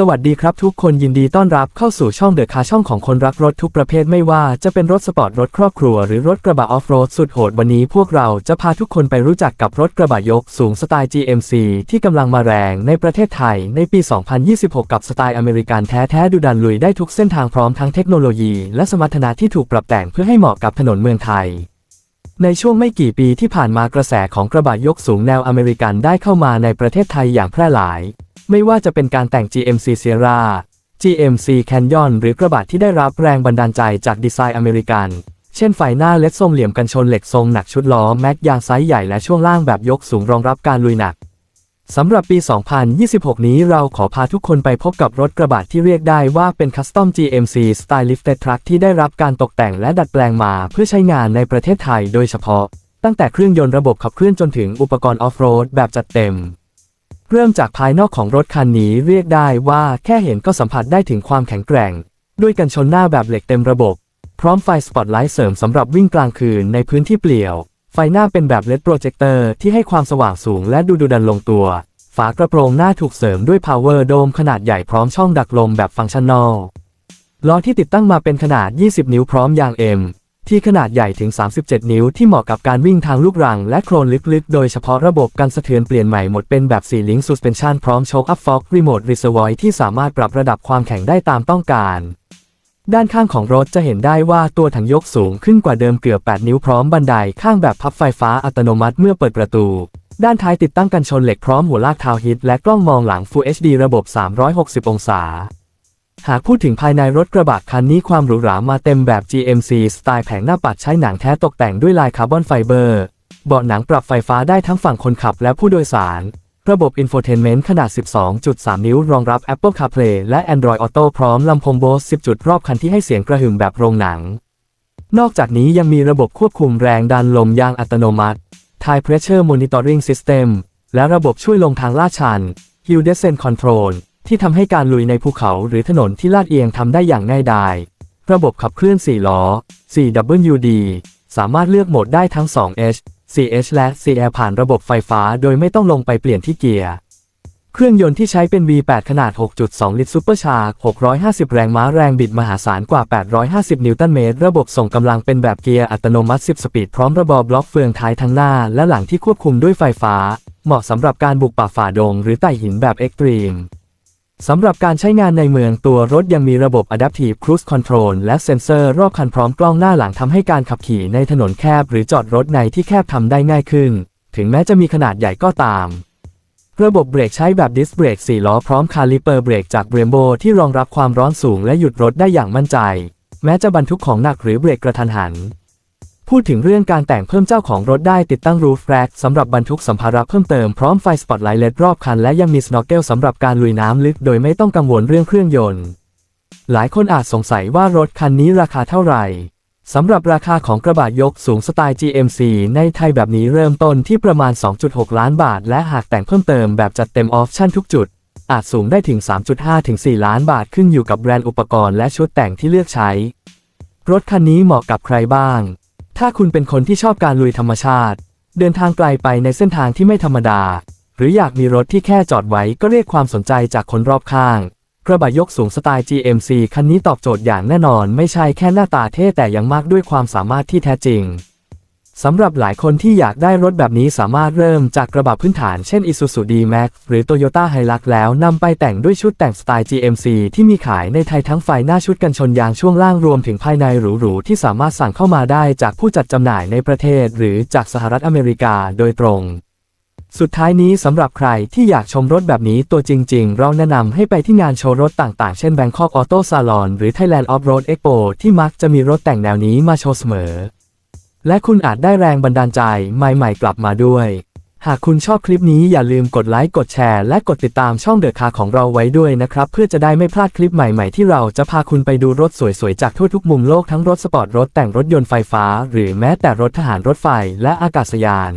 สวัสดีครับทุกคนยินดีต้อนรับเข้าสู่ช่องเดอะคาช่องของคนรักรถทุกประเภทไม่ว่าจะเป็นรถสปอร์ตรถครอบครัวหรือรถกระบะออฟโรดสุดโหดวันนี้พวกเราจะพาทุกคนไปรู้จักกับรถกระบะยกสูงสไตล์ GMC ที่กำลังมาแรงในประเทศไทยในปี 2026 กับสไตล์อเมริกันแท้ๆดูดันลุยได้ทุกเส้นทางพร้อมทั้งเทคโนโลยีและสมรรถนะที่ถูกปรับแต่งเพื่อให้เหมาะกับถนนเมืองไทยในช่วงไม่กี่ปีที่ผ่านมากระแสของกระบะยกสูงแนวอเมริกันได้เข้ามาในประเทศไทยอย่างแพร่หลาย ไม่ว่าจะเป็นการแต่ง GMC Sierra GMC Canyon หรือกระบะที่ได้รับแรงบันดาลใจจากดีไซน์อเมริกัน เช่นไฟหน้าเล็ดทรงเหลี่ยมกันชนเหล็กทรงหนักชุดล้อแม็กยางไซส์ใหญ่และช่วงล่างแบบยกสูงรองรับการลุยหนักสำหรับปี 2026 นี้เราขอพาทุกคนไปพบกับรถกระบะที่เรียกได้ว่าเป็นคัสตอม GMC Style Lifted Truck ที่ได้รับการตกแต่งและดัดแปลงมาเพื่อใช้งานในประเทศไทยโดยเฉพาะ ตั้งแต่เครื่องยนต์ระบบขับเคลื่อนจนถึงอุปกรณ์ออฟโรดแบบจัดเต็ม เริ่มจากภายนอกของรถคันนี้เรียกได้ว่าแค่เห็นก็สัมผัสได้ถึงความแข็งแกร่ง ด้วยกันชนหน้าแบบเหล็กเต็มระบบ พร้อมไฟสปอตไลท์เสริมสำหรับวิ่งกลางคืนในพื้นที่เปลี่ยว ไฟหน้าเป็นแบบเลดโปรเจคเตอร์ที่ให้ความสว่างสูงและดูดุดันลงตัว ฝากระโปรงหน้าถูกเสริมด้วย Power Dome ขนาดใหญ่พร้อมช่องดักลมแบบฟังก์ชันนอลล้อที่ติดตั้งมาเป็นขนาด 20 นิ้วพร้อมยาง M ที่ขนาดใหญ่ถึง 37 นิ้วที่เหมาะกับการวิ่งทางลูกรัง และโคลนลึกๆ โดยเฉพาะระบบการสะเทือนเปลี่ยนใหม่หมดเป็นแบบ4ลิง k ์ Suspension พร้อมโชคอัพฟอกรีโมทรีเซอร์วอยที่สามารถปรับระดับความแข็งได้ตามต้องการ ด้านข้างของรถจะเห็นได้ว่าตัวถังยกสูงขึ้นกว่าเดิมเกือบ 8 นิ้วพร้อมบันไดข้างแบบพับไฟฟ้าอัตโนมัติเมื่อเปิดประตูด้านท้ายติดตั้งกันชนเหล็กพร้อมหัวลากทาวฮิตและกล้องมองหลัง Full HD ระบบ 360 องศา หากพูดถึงภายในรถกระบะคันนี้ความหรูหรามาเต็มแบบ GMC สไตล์แผงหน้าปัดใช้หนังแท้ตกแต่งด้วยลายคาร์บอนไฟเบอร์ เบาะหนังปรับไฟฟ้าได้ทั้งฝั่งคนขับและผู้โดยสาร ระบบอินโฟเทนเมนต์ขนาด 12.3 นิ้ว รองรับ Apple CarPlay และ Android Auto พร้อมลำโพง Bose 10 จุดรอบคันที่ให้เสียงกระหึ่มแบบโรงหนัง นอกจากนี้ยังมีระบบควบคุมแรงดันลมยางอัตโนมัติ Tire Pressure Monitoring System และระบบช่วยลงทางลาดชัน Hill Descent Control ที่ทำให้การลุยในภูเขาหรือถนนที่ลาดเอียงทำได้อย่างง่ายดาย ระบบขับเคลื่อน 4 ล้อ 4WD สามารถเลือกโหมดได้ทั้ง 2H 4H และ 4L ผ่านระบบไฟฟ้าโดยไม่ต้องลงไปเปลี่ยนที่เกียร์ เครื่องยนต์ที่ใช้เป็น V8 ขนาด 6.2 ลิตรซูเปอร์ชาร์650 แรงม้าแรงบิดมหาศาลกว่า 850 นิวตันเมตร ระบบส่งกำลังเป็นแบบเกียร์อัตโนมัติ 10 สปีด พร้อมระบบบล็อกเฟืองท้ายทั้งหน้าและหลังที่ควบคุมด้วยไฟฟ้า เหมาะสำหรับการบุกป่าฝ่าดงหรือไต่หินแบบเอ็กตรีม สำหรับการใช้งานในเมืองตัวรถยังมีระบบ Adaptive Cruise Control และเซ็นเซอร์รอบคันพร้อมกล้องหน้าหลังทำให้การขับขี่ในถนนแคบหรือจอดรถในที่แคบทำได้ง่ายขึ้น ถึงแม้จะมีขนาดใหญ่ก็ตาม ระบบเบรกใช้แบบดิสเบรก4ล้อพร้อมคาลิเปอร์เบรกจากเบรมโบที่รองรับความร้อนสูงและหยุดรถได้อย่างมั่นใจ แม้จะบรรทุกของหนักหรือเบรกกระทันหัน พูดถึงเรื่องการแต่งเพิ่มเจ้าของรถได้ติดตั้งรูฟแร็กสำหรับบรรทุกสัมภาระเพิ่มเติมพร้อมไฟสปอตไลท์เลดรอบคันและยังมีสโนว์เกลสำหรับการลุยน้ำลึกโดยไม่ต้องกังวลเรื่องเครื่องยนต์ หลายคนอาจสงสัยว่ารถคันนี้ราคาเท่าไหร่สำหรับราคาของกระบะยกสูงสไตล์ GMC ในไทยแบบนี้เริ่มต้นที่ประมาณ 2.6 ล้านบาท และหากแต่งเพิ่มเติมแบบจัดเต็มออปชั่นทุกจุด อาจสูงได้ถึง 3.5 ถึง 4 ล้านบาทขึ้นอยู่กับแบรนด์อุปกรณ์และชุดแต่งที่เลือกใช้ รถคันนี้เหมาะกับใครบ้าง ถ้าคุณเป็นคนที่ชอบการลุยธรรมชาติ เดินทางไกลไปในเส้นทางที่ไม่ธรรมดา หรืออยากมีรถที่แค่จอดไว้ก็เรียกความสนใจจากคนรอบข้างกระบะยกสูงสไตล์ GMC คันนี้ตอบโจทย์อย่างแน่นอน ไม่ใช่แค่หน้าตาเท่แต่ยังมากด้วยความสามารถที่แท้จริง สำหรับหลายคนที่อยากได้รถแบบนี้สามารถเริ่มจากกระบะพื้นฐานเช่น Isuzu D-Max หรือ Toyota Hilux แล้วนำไปแต่งด้วยชุดแต่งสไตล์ GMC ที่มีขายในไทยทั้งไฟหน้าชุดกันชนยางช่วงล่างรวมถึงภายในหรูๆที่สามารถสั่งเข้ามาได้จากผู้จัดจำหน่ายในประเทศ หรือจากสหรัฐอเมริกาโดยตรง สุดท้ายนี้สำหรับใครที่อยากชมรถแบบนี้ตัวจริง ๆ เราแนะนำให้ไปที่งานโชว์รถต่างๆ เช่น Bangkok Auto Salon หรือ Thailand Off-Road Expo ที่มักจะมีรถแต่งแนวนี้มาโชว์เสมอ และคุณอาจได้แรงบันดาลใจใหม่ๆ กลับมาด้วย หากคุณชอบคลิปนี้อย่าลืมกดไลค์กดแชร์ และกดติดตามช่องเดอะคาของเราไว้ด้วยนะครับ เพื่อจะได้ไม่พลาดคลิปใหม่ๆ ที่เราจะพาคุณไปดูรถสวยๆ จากทั่วทุกมุมโลกทั้งรถสปอร์ตรถแต่งรถยนต์ไฟฟ้า หรือแม้แต่รถทหารรถไฟและอากาศยาน